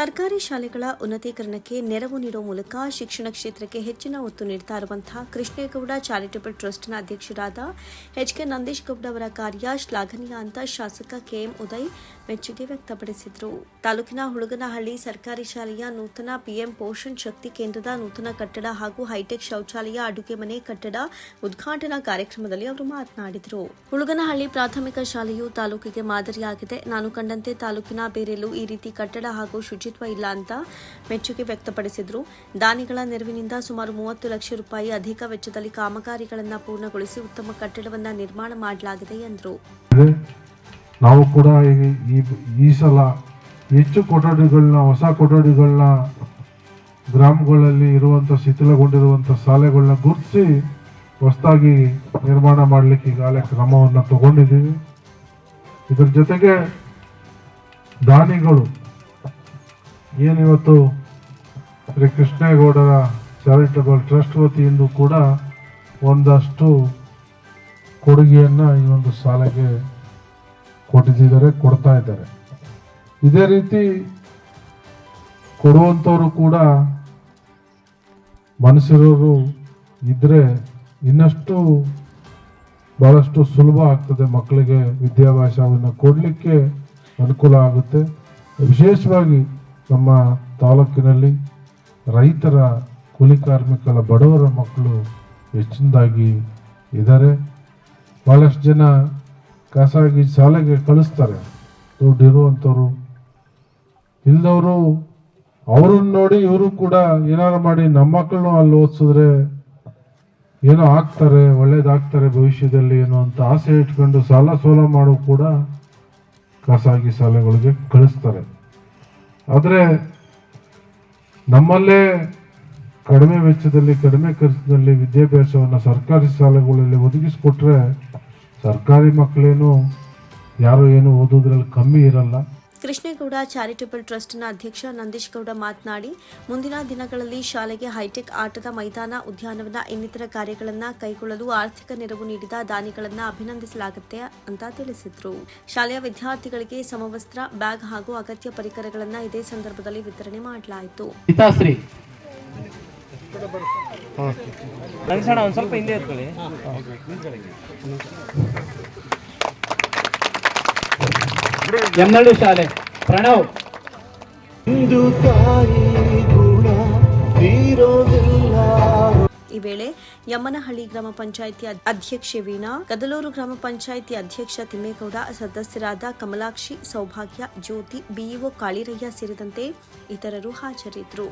ಸರ್ಕಾರಿ ಶಾಲೆಗಳ ಉನ್ನತೀಕರಣಕ್ಕೆ ನೆರವು ನೀಡುವ ಮೂಲಕ ಶಿಕ್ಷಣ ಕ್ಷೇತ್ರಕ್ಕೆ ಹೆಚ್ಚಿನ ಒತ್ತು ನೀಡುತ್ತಾ ಇರುವಂತಹ ಕೃಷ್ಣೇಗೌಡ ಚಾರಿಟಬಲ್ ಟ್ರಸ್ಟ್ನ ಅಧ್ಯಕ್ಷರಾದ ಎಚ್ ಕೆ ನಂದೀಶ್ ಗೌಡ ಅವರ ಕಾರ್ಯ ಶ್ಲಾಘನೀಯ ಅಂತ ಶಾಸಕ ಕೆಎಂ ಉದಯ್ ಮೆಚ್ಚುಗೆ ವ್ಯಕ್ತಪಡಿಸಿದರು. ತಾಲೂಕಿನ ಹುಳುಗನಹಳ್ಳಿ ಸರ್ಕಾರಿ ಶಾಲೆಯ ನೂತನ ಪಿಎಂ ಪೋಷಣ್ ಶಕ್ತಿ ಕೇಂದ್ರದ ನೂತನ ಕಟ್ಟಡ ಹಾಗೂ ಹೈಟೆಕ್ ಶೌಚಾಲಯ ಅಡುಗೆ ಮನೆ ಕಟ್ಟಡ ಉದ್ಘಾಟನಾ ಕಾರ್ಯಕ್ರಮದಲ್ಲಿ ಅವರು ಮಾತನಾಡಿದರು. ಹುಳುಗನಹಳ್ಳಿ ಪ್ರಾಥಮಿಕ ಶಾಲೆಯು ತಾಲೂಕಿಗೆ ಮಾದರಿಯಾಗಿದೆ. ನಾನು ಕಂಡಂತೆ ತಾಲೂಕಿನ ಬೇರೆಲ್ಲೂ ಈ ರೀತಿ ಕಟ್ಟಡ ಹಾಗೂ ಶುಚಿತ್ವ ಇಲ್ಲ ಅಂತ ಮೆಚ್ಚುಗೆ ವ್ಯಕ್ತಪಡಿಸಿದರು. ದಾನಿಗಳ ನೆರವಿನಿಂದ ಸುಮಾರು ಮೂವತ್ತು ಲಕ್ಷ ರೂಪಾಯಿ ಅಧಿಕ ವೆಚ್ಚದಲ್ಲಿ ಕಾಮಗಾರಿಗಳನ್ನು ಪೂರ್ಣಗೊಳಿಸಿ ಉತ್ತಮ ಕಟ್ಟಡವನ್ನು ನಿರ್ಮಾಣ ಮಾಡಲಾಗಿದೆ ಎಂದರು. ನಾವು ಕೂಡ ಈ ಸಲ ಹೆಚ್ಚು ಕೊಠಡಿಗಳನ್ನ ಹೊಸ ಕೊಠಡಿಗಳನ್ನ ಗ್ರಾಮಗಳಲ್ಲಿ ಇರುವಂಥ ಶಿಥಿಲಗೊಂಡಿರುವಂಥ ಶಾಲೆಗಳನ್ನ ಗುರುತಿಸಿ ಹೊಸದಾಗಿ ನಿರ್ಮಾಣ ಮಾಡಲಿಕ್ಕೆ ಈಗಾಗಲೇ ಕ್ರಮವನ್ನು ತಗೊಂಡಿದ್ದೀವಿ. ಇದರ ಜೊತೆಗೆ ದಾನಿಗಳು ಏನಿವತ್ತು ಶ್ರೀ ಕೃಷ್ಣೇಗೌಡರ ಚಾರಿಟಬಲ್ ಟ್ರಸ್ಟ್ ವತಿಯಿಂದ ಕೂಡ ಒಂದಷ್ಟು ಕೊಡುಗೆಯನ್ನು ಈ ಒಂದು ಸಾಲಕ್ಕೆ ಕೊಟ್ಟಿದ್ದಾರೆ, ಕೊಡ್ತಾ ಇದ್ದಾರೆ. ಇದೇ ರೀತಿ ಕೊಡುವಂಥವರು ಕೂಡ ಮನಸ್ಸಿರೋರು ಇದ್ದರೆ ಇನ್ನಷ್ಟು ಭಾಳಷ್ಟು ಸುಲಭ ಆಗ್ತದೆ ಮಕ್ಕಳಿಗೆ ವಿದ್ಯಾಭ್ಯಾಸವನ್ನು ಕೊಡಲಿಕ್ಕೆ ಅನುಕೂಲ ಆಗುತ್ತೆ. ವಿಶೇಷವಾಗಿ ನಮ್ಮ ತಾಲೂಕಿನಲ್ಲಿ ರೈತರ ಕೂಲಿ ಕಾರ್ಮಿಕರ ಬಡವರ ಮಕ್ಕಳು ಹೆಚ್ಚಿನದಾಗಿ ಇದ್ದಾರೆ. ಭಾಳಷ್ಟು ಜನ ಖಾಸಗಿ ಶಾಲೆಗೆ ಕಳಿಸ್ತಾರೆ. ದುಡ್ಡು ಇರುವಂಥವ್ರು. ಇಲ್ದವರು ಅವ್ರನ್ನ ನೋಡಿ ಇವರು ಕೂಡ ಏನಾರು ಮಾಡಿ ನಮ್ಮ ಮಕ್ಕಳನ್ನು ಅಲ್ಲಿ ಓದಿಸಿದ್ರೆ ಏನೋ ಆಗ್ತಾರೆ, ಒಳ್ಳೇದಾಗ್ತಾರೆ ಭವಿಷ್ಯದಲ್ಲಿ ಏನೋ ಅಂತ ಆಸೆ ಇಟ್ಕೊಂಡು ಸಾಲ ಸೋಲ ಮಾಡೋ ಕೂಡ ಖಾಸಗಿ ಶಾಲೆಗಳಿಗೆ ಕಳಿಸ್ತಾರೆ. ಆದರೆ ನಮ್ಮಲ್ಲೇ ಕಡಿಮೆ ವೆಚ್ಚದಲ್ಲಿ, ಕಡಿಮೆ ಖರ್ಚಿನಲ್ಲಿ ವಿದ್ಯಾಭ್ಯಾಸವನ್ನು ಸರ್ಕಾರಿ ಶಾಲೆಗಳಲ್ಲಿ ಒದಗಿಸಿಕೊಟ್ರೆ ಸರ್ಕಾರಿ ಮಕ್ಕಳೇನು, ಯಾರು ಏನು ಓದೋದ್ರಲ್ಲಿ ಕಮ್ಮಿ ಇರಲ್ಲ. ಕೃಷ್ಣೇಗೌಡ ಚಾರಿಟಬಲ್ ಟ್ರಸ್ಟ್ನ ಅಧ್ಯಕ್ಷ ನಂದೀಶ್ ಗೌಡ ಮಾತನಾಡಿ ಮುಂದಿನ ದಿನಗಳಲ್ಲಿ ಶಾಲೆಗೆ ಹೈಟೆಕ್ ಆಟದ ಮೈದಾನ ಉದ್ಯಾನವನ ಇನ್ನಿತರ ಕಾರ್ಯಗಳನ್ನು ಕೈಗೊಳ್ಳಲು ಆರ್ಥಿಕ ನೆರವು ನೀಡಿದ ದಾನಿಗಳನ್ನು ಅಭಿನಂದಿಸಲಾಗುತ್ತೆ ಅಂತ ತಿಳಿಸಿದರು. ಶಾಲೆಯ ವಿದ್ಯಾರ್ಥಿಗಳಿಗೆ ಸಮವಸ್ತ್ರ ಬ್ಯಾಗ್ ಹಾಗೂ ಅಗತ್ಯ ಪರಿಕರಗಳನ್ನು ಇದೇ ಸಂದರ್ಭದಲ್ಲಿ ವಿತರಣೆ ಮಾಡಲಾಯಿತು. ಸ್ವಲ್ಪ ಹಿಂದೆ ಎತ್ಕೊಳ್ಳಿ. ಎಮ್ಮಳ್ಳಿ ಶಾಲೆ. ಪ್ರಣವ್. ಇಂದು ತಾಯಿ ಗುಣ ತೀರೋದಿಲ್ಲ. ಈ ವೇಳೆ ಯಮ್ಮನಹಳ್ಳಿ ಗ್ರಾಮ ಪಂಚಾಯಿತಿ ಅಧ್ಯಕ್ಷೆ ವೀಣಾ ಕದಲೂರು ಗ್ರಾಮ ಪಂಚಾಯಿತಿ ಅಧ್ಯಕ್ಷ ತಿಮ್ಮೇಗೌಡ ಸದಸ್ಯರಾದ ಕಮಲಾಕ್ಷಿ ಸೌಭಾಗ್ಯ ಜ್ಯೋತಿ ಬಿಇಒ ಕಾಳಿರಯ್ಯ ಸೇರಿದಂತೆ ಇತರರು ಹಾಜರಿದ್ದರು.